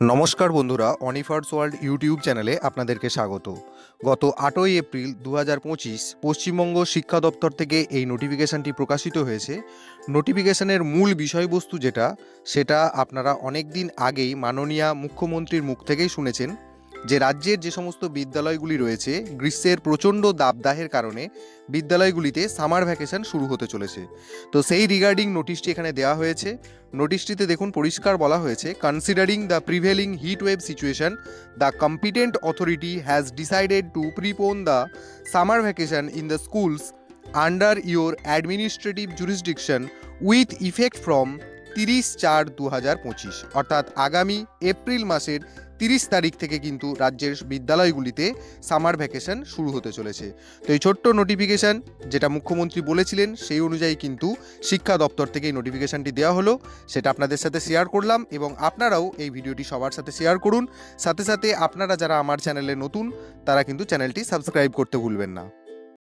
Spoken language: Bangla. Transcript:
নমস্কার বন্ধুরা অনিফার্স ওয়ার্ল্ড ইউটিউব চ্যানেলে আপনাদেরকে স্বাগত। গত আটই এপ্রিল দু হাজার পঁচিশ পশ্চিমবঙ্গ শিক্ষা দপ্তর থেকে এই নোটিফিকেশানটি প্রকাশিত হয়েছে। নোটিফিকেশানের মূল বিষয়বস্তু যেটা, সেটা আপনারা অনেক দিন আগেই মাননীয়া মুখ্যমন্ত্রীর মুখ থেকেই শুনেছেন। যে রাজ্যের যে সমস্ত বিদ্যালয়গুলি রয়েছে, গ্রীষ্মের প্রচণ্ড দাবদাহের কারণে বিদ্যালয়গুলিতে সামার ভ্যাকেশন শুরু হতে চলেছে। তো সেই রিগার্ডিং নোটিশটি এখানে দেওয়া হয়েছে। নোটিশটিতে দেখুন পরিষ্কার বলা হয়েছে considering the prevailing heat wave situation the competent authority has decided to prepone the summer vacation in the schools under your administrative jurisdiction with effect from তিরিশ চার দু হাজার পঁচিশ, অর্থাৎ আগামী এপ্রিল মাসের তিরিশ তারিখ থেকে কিন্তু রাজ্যের বিদ্যালয়গুলিতে সামার ভ্যাকেশন শুরু হতে চলেছে। তো এই ছোট্ট নোটিফিকেশান যেটা মুখ্যমন্ত্রী বলেছিলেন, সেই অনুযায়ী কিন্তু শিক্ষা দপ্তর থেকে এই নোটিফিকেশানটি দেওয়া হলো। সেটা আপনাদের সাথে শেয়ার করলাম এবং আপনারাও এই ভিডিওটি সবার সাথে শেয়ার করুন। সাথে সাথে আপনারা যারা আমার চ্যানেলে নতুন, তারা কিন্তু চ্যানেলটি সাবস্ক্রাইব করতে ভুলবেন না।